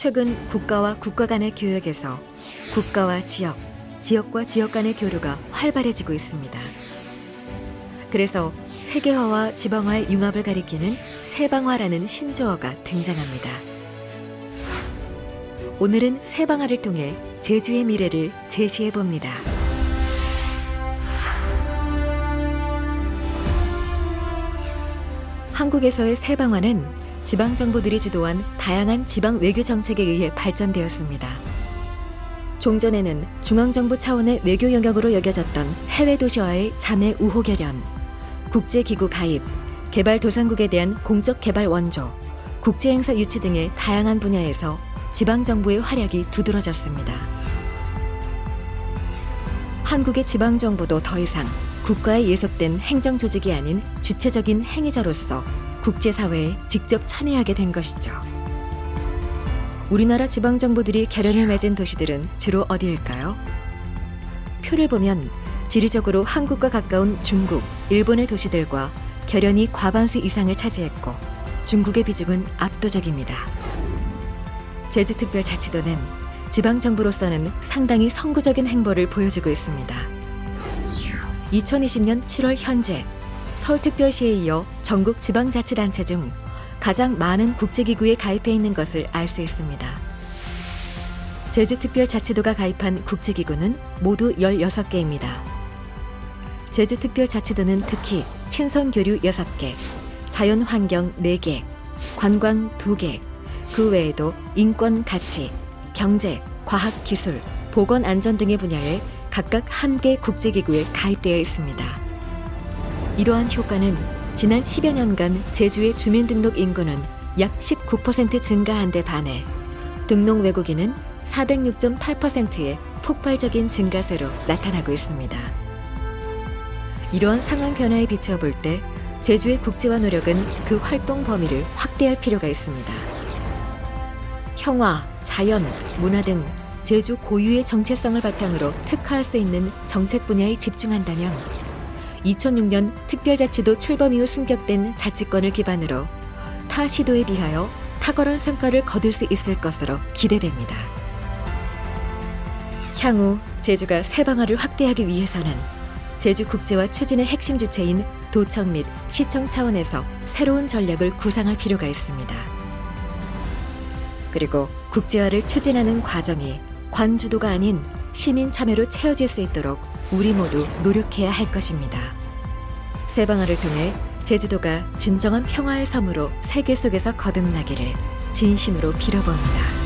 최근 국가와 국가 간의 교역에서 국가와 지역, 지역과 지역 간의 교류가 활발해지고 있습니다. 그래서 세계화와 지방화의 융합을 가리키는 세방화라는 신조어가 등장합니다. 오늘은 세방화를 통해 제주의 미래를 제시해 봅니다. 한국에서의 세방화는 지방 정부들이 주도한 다양한 지방 외교 정책에 의해 발전되었습니다. 종전에는 중앙 정부 차원의 외교 영역으로 여겨졌던 해외 도시와의 자매 우호 결연, 국제 기구 가입, 개발 도상국에 대한 공적 개발 원조, 국제 행사 유치 등의 다양한 분야에서 지방 정부의 활약이 두드러졌습니다. 한국의 지방 정부도 더 이상 국가에 예속된 행정 조직이 아닌 주체적인 행위자로서 국제사회에 직접 참여하게 된 것이죠. 우리나라 지방 정부들이 결연을 맺은 도시들은 주로 어디일까요? 표를 보면 지리적으로 한국과 가까운 중국, 일본의 도시들과 결연이 과반수 이상을 차지했고 중국의 비중은 압도적입니다. 제주특별자치도는 지방 정부로서는 상당히 선구적인 행보를 보여주고 있습니다. 2020년 7월 현재 서울특별시에 이어 전국 지방자치단체 중 가장 많은 국제기구에 가입해 있는 것을 알 수 있습니다. 제주특별자치도가 가입한 국제기구는 모두 16개입니다. 제주특별자치도는 특히 친선교류 6개, 자연환경 4개, 관광 2개, 그 외에도 인권 가치, 경제, 과학 기술, 보건 안전 등의 분야에 각각 한 개 국제기구에 가입되어 있습니다. 이러한 효과는 지난 10여 년간 제주의 주민등록 인구는 약 19% 증가한 데 반해 등록 외국인은 406.8%의 폭발적인 증가세로 나타나고 있습니다. 이러한 상황 변화에 비추어 볼 때 제주의 국제화 노력은 그 활동 범위를 확대할 필요가 있습니다. 평화, 자연, 문화 등 제주 고유의 정체성을 바탕으로 특화할 수 있는 정책 분야에 집중한다면 2006년 특별자치도 출범 이후 승격된 자치권을 기반으로 타 시도에 비하여 탁월한 성과를 거둘 수 있을 것으로 기대됩니다. 향후 제주가 세방화를 확대하기 위해서는 제주 국제화 추진의 핵심 주체인 도청 및 시청 차원에서 새로운 전략을 구상할 필요가 있습니다. 그리고 국제화를 추진하는 과정이 관주도가 아닌 시민 참여로 채워질 수 있도록 우리 모두 노력해야 할 것입니다. 세방화를 통해 제주도가 진정한 평화의 섬으로 세계 속에서 거듭나기를 진심으로 빌어봅니다.